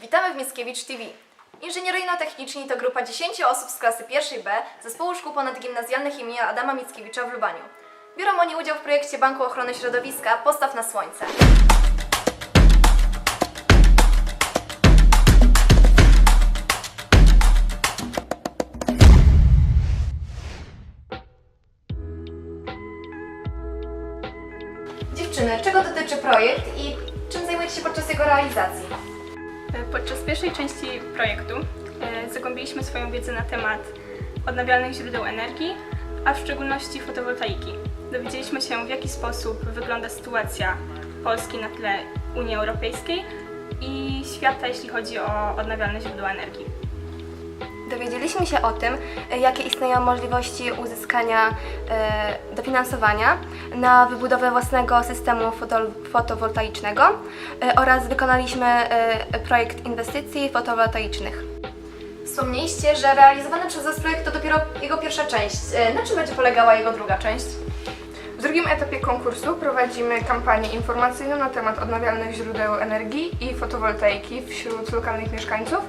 Witamy w Mickiewicz TV. Inżynieryjno-techniczni to grupa 10 osób z klasy 1 B Zespołu Szkół Ponadgimnazjalnych im. Adama Mickiewicza w Lubaniu. Biorą oni udział w projekcie Banku Ochrony Środowiska Postaw na Słońce. Dziewczyny, czego dotyczy projekt i czym zajmujecie się podczas jego realizacji? Podczas pierwszej części projektu e, zagłębiliśmy swoją wiedzę na temat odnawialnych źródeł energii, a w szczególności fotowoltaiki. Dowiedzieliśmy się, w jaki sposób wygląda sytuacja Polski na tle Unii Europejskiej i świata, jeśli chodzi o odnawialne źródła energii. Dowiedzieliśmy się o tym, e, jakie istnieją możliwości uzyskania e, dofinansowania na wybudowę własnego systemu foto- fotowoltaicznego e, oraz wykonaliśmy e, projekt inwestycji fotowoltaicznych. Wspomnieliście, że realizowany przez Was projekt to dopiero jego pierwsza część. E, Na czym będzie polegała jego druga część? W drugim etapie konkursu prowadzimy kampanię informacyjną na temat odnawialnych źródeł energii i fotowoltaiki wśród lokalnych mieszkańców,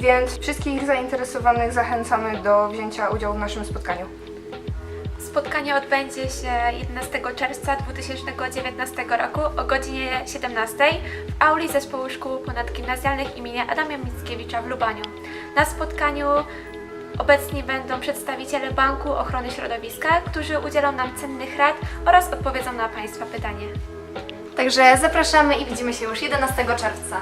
więc wszystkich zainteresowanych zachęcamy do wzięcia udziału w naszym spotkaniu. Spotkanie odbędzie się 11 czerwca 2019 roku o godzinie 17 w auli Zespołu Szkół Ponadgimnazjalnych im. Adama Mickiewicza w Lubaniu. Na spotkaniu obecni będą przedstawiciele Banku Ochrony Środowiska, którzy udzielą nam cennych rad oraz odpowiedzą na Państwa pytanie. Także zapraszamy i widzimy się już 11 czerwca.